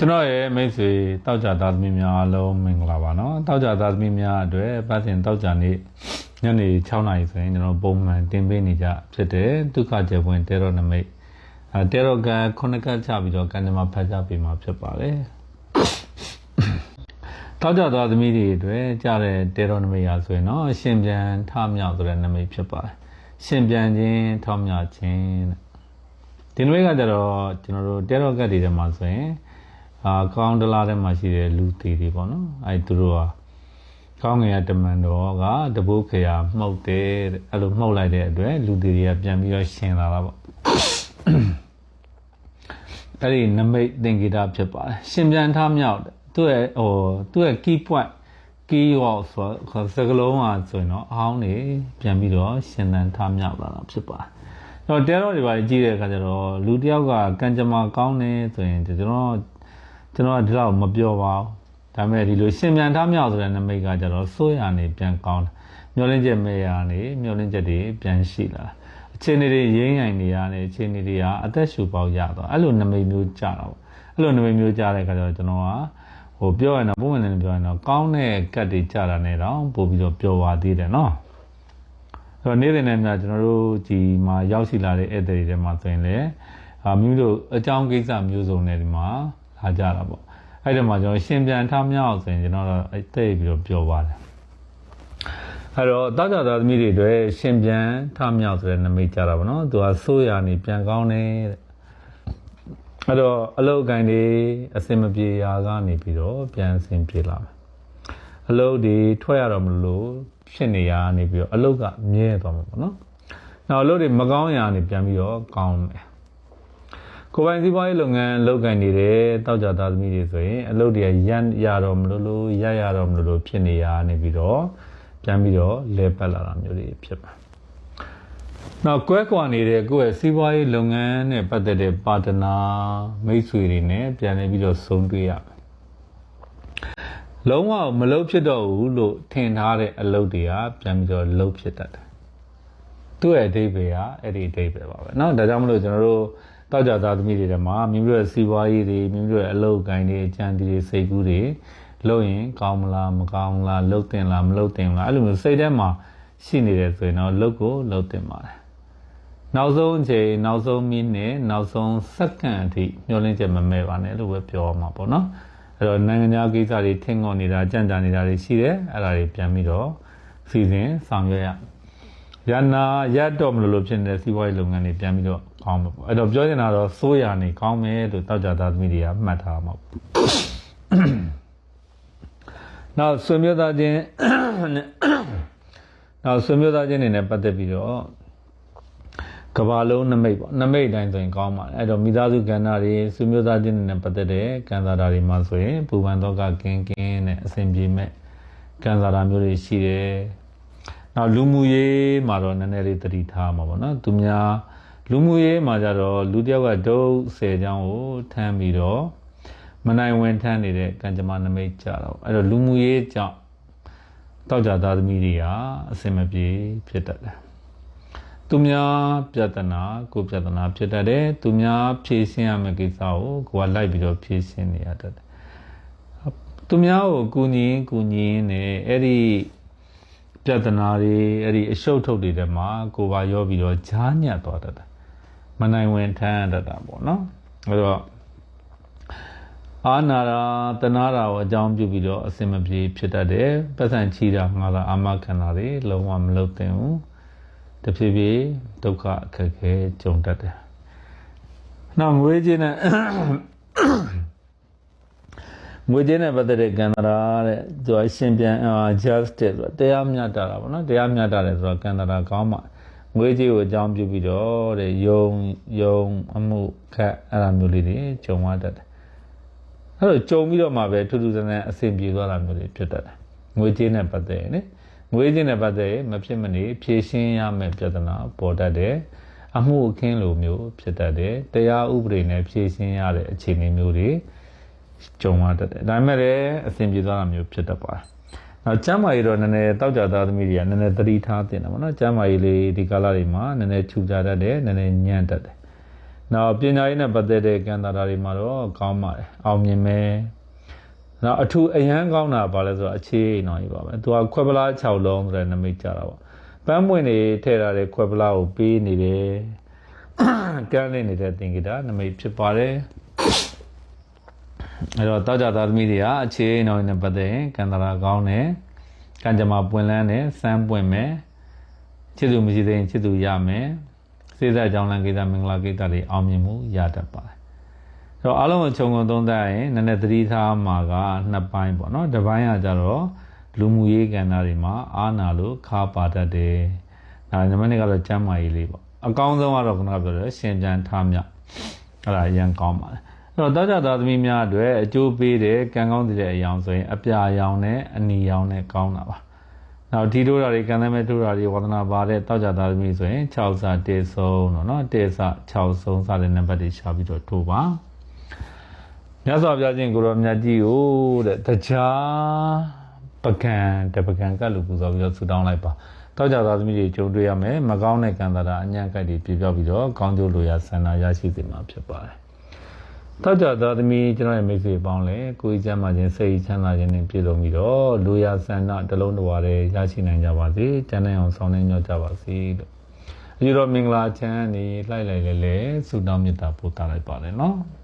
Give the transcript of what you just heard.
ကျွန်တော်ရဲ့မိတ်ဆွေတောက်ကြသားသမီးများအားလုံးမင်္ဂလာပါနော်တောက်ကြသားသမီးများအတွက်ပတ်စဉ်တောက်ကြနေ့ညနေ6နာရီဆိုရင်ကျွန်တော်ပုံမှန်တင်ပေးနေကြဖြစ်တယ်ဒုက္ခကျေပွင့်တေရောနမိတ်အဲတေရောကခုနှစ်ကချပြီးတော့ကံကြမ္မာဖတ်ကြပေးမှာဖြစ်ပါတယ်တောက်ကြသားသမီးတွေအတွက်ကြားတဲ့တေရောနမိတ်ရာဆိုရင်တော့ရှင်ပြန်ထမြောက်ဆိုတဲ့နမိတ်ဖြစ်ပါတယ်ရှင်ပြန်ခြင်းထောက်မြောက်ခြင်းတဲ့ဒီနမိတ်ကကြတော့ကျွန်တော်တို့တဲရော့ကတ်တွေထဲမှာဆိုရင် အာကောင်းတလားထဲမှာရှိတဲ့လူသေးတွေပေါ့နော်အဲသူတို့ကကောင်းငယ်ရတမန်တော်ကတဘိုးခရာမှုတ်တယ်တဲ့အဲ့လိုမှုတ်လိုက်တဲ့အတွက်လူသေးတွေကပြန်ပြီးတော့ရှင်လာတာပေါ့အဲ့ဒီနမိတ်သင်္ကေတဖြစ်ပါတယ်ရှင်ပြန်ထားမြောက်တယ်သူ့ရဲ့ဟိုသူ့ရဲ့ key point key word ဆိုတော့စကလုံးอ่ะဆိုရင်တော့အဟောင်းနေပြန်ပြီးတော့ရှင်သန်ထားမြောက်လာတာဖြစ်ပါတယ်တော့တဲတော့တွေပါကြည့်တဲ့အခါကျတော့လူတစ်ယောက်ကကံကြမ္မာကောင်းနေဆိုရင်ကျွန်တော် ကျွန်တော်ကဒီလောက်မပြောပါဘူးဒါပေမဲ့ဒီလိုရှင်ပြန်ထားမြောက်ဆိုတဲ့နမိတ်ကကျတော့စိုးရနေပြန်ကောင်းတယ်မျောလင်းချက်မဲ့ရနေမျောလင်းချက်တွေပြန်ရှိလာတာအခြေအနေတွေရင်းရိုင်နေရနေအခြေအနေတွေကအသက်ရှူပေါက်ရတော့အဲ့လိုနမိတ်မျိုးကြတာပေါ့အဲ့လိုနမိတ်မျိုးကြတဲ့အခါကျတော့ကျွန်တော်ကဟိုပြောရရင်တော့ပုံမှန်နဲ့ပြောရင်တော့ကောင်းတဲ့ကတ်တွေကြတာနဲ့တော့ပို့ပြီးတော့ပျော်ပါသေးတယ်နော်အဲ့တော့နေ့စဉ်နဲ့များကျွန်တော်တို့ဒီမှာရောက်ရှိလာတဲ့ဧည့်သည်တွေထဲမှာဆိုရင်လည်းအာမိမိတို့အကြောင်းကိစ္စမျိုးစုံတွေဒီမှာ လာကြတာပေါ့အဲ့ဒီမှာကျွန်တော်ရှင်ပြန်ထားမြောက်ဆိုရင်ကျွန်တော်တို့အဲ့တိတ်ပြီးတော့ပြောပါတယ်အဲ့တော့တောက်ကြသားသမီးတွေအတွက်ရှင်ပြန်ထားမြောက်ဆိုတဲ့နမိတ်ကြတာပေါ့နော်သူကဆိုးရနေပြန်ကောင်းတယ်တဲ့အဲ့တော့အလုတ်ကိုင်းတွေအစင်မပြေရာကနေပြီးတော့ပြန်အစင်ပြေလာမယ်အလုတ်ဒီထွက်ရတော့မလို့ဖြစ်နေရနေပြီးတော့အလုတ်ကမြဲသွားမှာပေါ့နော်။နောက်အလုတ်တွေမကောင်းရာနေပြန်ပြီးတော့ကောင်းမယ်။ ကိုယ်ပိုင်စီးပွားရေးလုပ်ငန်းလုပ်ကိုင်နေတဲ့တောက်ကြသားသမီးတွေဆိုရင်အလုတ်တွေရန်ရတော့မလို့လို့ရရတော့မလို့လို့ဖြစ်နေရနေပြီးတော့ပြန်ပြီးတော့လဲပတ်လာတာမျိုးတွေဖြစ်ပါ။နောက်ကွဲကွာနေတဲ့ကိုယ့်ရဲ့စီးပွားရေးလုပ်ငန်းနဲ့ပတ်သက်တဲ့ပါတနာမိတ်ဆွေတွေနဲ့ပြန်လည်ပြီးတော့ဆုံတွေ့ရမယ် လုံးဝမလုတ်ဖြစ်တော့ဘူးလို့ထင်ထားတဲ့အလုပ်တွေကပြန်ပြီးတော့လုတ်ဖြစ်တတ်တယ်။သူ့ရဲ့အဓိပ္ပာယ်ကအဲ့ဒီအဓိပ္ပာယ်ပါပဲเนาะဒါကြောင့်မလို့ကျွန်တော်တို့ တောက်ကြသားသမီးတွေထဲမှာမိမိတို့ရဲ့စီးပွားရေးတွေမိမိတို့ရဲ့အလုပ်ကိုင်းတွေအကြံတွေစိတ်ကူးတွေလုပ်ရင်ကောင်းမလားမကောင်းဘူးလားလုတ်တင်လားမလုတ်တင်ဘူးလားအဲ့လိုမျိုးစိတ်ထဲမှာရှိနေတယ်ဆိုရင်တော့လုတ်ကိုလုတ်တင်ပါတယ်။နောက်ဆုံးအချိန်နောက်ဆုံးမိနစ်နောက်ဆုံးစက္ကန့်အထိမျှော်လင့်ချက်မမဲ့ပါနဲ့လို့ပဲပြောရမှာပေါ့နော်။အဲ့တော့နိုင်ငံခြားကိစ္စတွေထင်ငေါ်နေတာကြံ့ကြာနေတာတွေရှိတယ်အဲ့ဒါတွေပြန်ပြီးတော့စီစဉ်ဆောင်ရွက်ရရနာရတော့မလို့လို့ဖြစ်နေတဲ့စီးပွားရေးလုပ်ငန်းတွေပြန်ပြီးတော့ ကောင်းမှာပေါ့အဲ့တော့ပြောချင်တာတော့စိုးရနေကောင်းမယ်လို့တောက်ကြသားသမီးတွေကမှတ်ထားမှာပေါ့နောက်ဆွေမျိုးသားချင်းနဲ့နောက်ဆွေမျိုးသားချင်းတွေနဲ့ပတ်သက်ပြီးတော့ကဘာလုံးနမိတ်ပေါ့နမိတ်တိုင်းဆိုရင်ကောင်းပါတယ်အဲ့တော့မိသားစုကဏ္ဍတွေဆွေမျိုးသားချင်းတွေနဲ့ပတ်သက်တဲ့ကံစားတာတွေမှာဆိုရင်ပူပန်တော့ကကင်းကင်းနဲ့အဆင်ပြေမဲ့ကံစားတာမျိုးတွေရှိတယ်နောက်လူမှုရေးမှာတော့နည်းနည်းလေးသတိထားမှာပေါ့နော်သူများ လူမှုရေးမှာကြတော့လူတစ်ယောက်ကဒုတ်ဆယ်ချောင်းကိုထမ်းပြီးတော့မနိုင်ဝင်ထမ်းနေတဲ့ကံကြမ္မာနမိတ်ကြတော့အဲ့တော့လူမှုရေးကြောင့်တောက်ကြသားသမီးတွေကအဆင်မပြေဖြစ်တတ်တယ်သူများပြဿနာကိုပြဿနာဖြစ်တတ်တယ်သူများဖြေရှင်းရမယ့်ကိစ္စကိုကိုကလိုက်ပြီးတော့ဖြေရှင်းနေရတတ်တယ်သူများကိုကူညီရင်ကူညီရင်လည်းအဲ့ဒီပြဿနာတွေအဲ့ဒီအရှုပ်ထုတ်တွေထဲမှာကိုပါရောပြီးတော့ဂျားညက်သွားတတ်တယ် မနိုင်ဝင်ထမ်းရတတ်တာပေါ့နော်အဲ့တော့အာနာရာတနာရာကိုအကြောင်းပြုပြီးတော့အစင်မပြေဖြစ်တတ်တယ်ပတ်စံချီတာငါသာအာမခံတာတွေလုံးဝမလုပ်သင့်ဘူးတဖြည်းဖြည်းဒုက္ခအခက်အခဲကြုံတတ်တယ်။နောက်ငွေကြေးနဲ့ငွေကြေးနဲ့ပတ်သက်တဲ့ကံတရာတဲ့သူကရှင်ပြန်အာ justice ဆိုတာတရားမျှတတာပေါ့နော်တရားမျှတတယ်ဆိုတော့ကံတရာကောင်းမှ ငွေကြေးကိုအကြောင်းပြုပြီးတော့တဲ့ယုံယုံအမှုခက်အဲ့လိုမျိုးလေးတွေကြုံရတတ်တယ်။အဲ့လိုကြုံပြီးတော့မှပဲထူးထူးဆန်းဆန်းအဆင်ပြေသွားတာမျိုးတွေဖြစ်တတ်တယ်။ငွေကြေးနဲ့ပတ်သက်ရင်လေငွေချင်းနဲ့ပတ်သက်ရင်မဖြစ်မနေဖြည့်ရှင်းရမယ့်ပြဿနာပေါ်တတ်တယ်အမှုအခင်းလိုမျိုးဖြစ်တတ်တယ်တရားဥပဒေနဲ့ဖြည့်ရှင်းရတဲ့အခြေအနေမျိုးတွေကြုံရတတ်တယ်ဒါပေမဲ့လည်းအဆင်ပြေသွားတာမျိုးဖြစ်တတ်ပါတယ် နောက်ကျမ်းမာရေးတော့နည်းနည်းတောက်ကြသားသမီးတွေကနည်းနည်းသတိထားတင်တာပေါ့နော်ကျမ်းမာရေးလေးဒီကာလတွေမှာနည်းနည်းခြူကြတတ်တယ်နည်းနည်းညံ့တတ်တယ်နောက်ပညာရေးနဲ့ပတ်သက်တဲ့ကံတာတာတွေမှာတော့ကောင်းပါတယ်အောင်မြင်မယ်နောက်အထူးအရန်ကောင်းတာပါလဲဆိုတော့အခြေအိမ်တော်ကြီးပါပဲသူကခွက်ပလား6လုံးဆိုတဲ့နမိတ်ကြတာပေါ့ပန်းပွင့်တွေထည့်ထားတဲ့ခွက်ပလားကိုပေးနေတယ်ကန်းလေးနေတဲ့သင်္ကေတနမိတ်ဖြစ်ပါတယ် အဲ့တော့တောက်ကြသားသမီးတွေကအခြေအိမ်တော်ကြီးနဲ့ပတ်သက်ရင်ကံတာတာကောင်းတယ်ကံကြမ္မာပွင့်လန်းတယ်စမ်းပွင့်မယ်ချစ်သူမရှိသေးရင်ချစ်သူရမယ်စေတအကြောင်းလမ်းကိစ္စမင်္ဂလာကိစ္စတွေအောင်မြင်မှုရတတ်ပါတယ်။အဲ့တော့အားလုံးကိုခြုံငုံသုံးသပ်ရင်နည်းနည်းသတိထားမှာကနှစ်ပိုင်းပေါ့နော်။တစ်ပိုင်းကကြတော့လူမှုရေးကဏ္ဍတွေမှာအာနာလို့ခါပါတတ်တယ်။ဒါနံပါတ်2ကတော့ကျမ်းမာရေးလေးပေါ့။အကောင်းဆုံးကတော့ခုနကပြောတဲ့ရှင်ကြံထားမြောက်အဲ့ဒါအရင်ကောင်းပါတယ်။အဲ့ တော့တောကြသားသမီးများအတွက်အကျိုးပေးတဲ့ကံကောင်းတဲ့အယောင်ဆိုရင်အပြာရောင်နဲ့အနီရောင်နဲ့ကောင်းတာပါ။ နောက်ဒီတို့ဓာတ်တွေကံသမဲတို့ဓာတ်တွေဝါသနာပါတဲ့တောက်ကြသားသမီးဆိုရင်6စာတေဆုံးတော့เนาะတေစ6ဆုံးစတဲ့နံပါတ်တွေရှာပြီးတော့ထိုးပါမြတ်စွာဘုရားရှင်ကိုရောမြတ်ကြီးကိုတဲ့တရားပကံတပကံကတ်လို့ပူဇော်ပြီးတော့ဆုတောင်းလိုက်ပါတောက်ကြသားသမီးတွေကြုံတွေ့ရမယ်မကောင်းတဲ့ကံတာတာအညံ့ကတ်တွေပြပြောက်ပြီးတော့ကောင်းကျိုးလိုရာဆန္ဒရရှိစေမှာဖြစ်ပါတယ် တောက်ကြသားသမီးကျွန်တော်ရဲ့မိတ်ဆွေပေါင်းလဲကိုယ်ကြီးချမ်းသာခြင်းစိတ်ချမ်းသာခြင်းနဲ့ပြည့်စုံပြီးတော့လူရာဆန္ဒတစ်လုံးတစ်ဝါတည်းရရှိနိုင်ကြပါစေ။ကျမ်းနိုင်အောင်ဆောင်နေညော့ကြပါစေလို့။ဒီတော့မင်္ဂလာချမ်းနေလိုက်လိုက်လဲလဲဆုတောင်းမေတ္တာပို့တာလိုက်ပါလေနော်။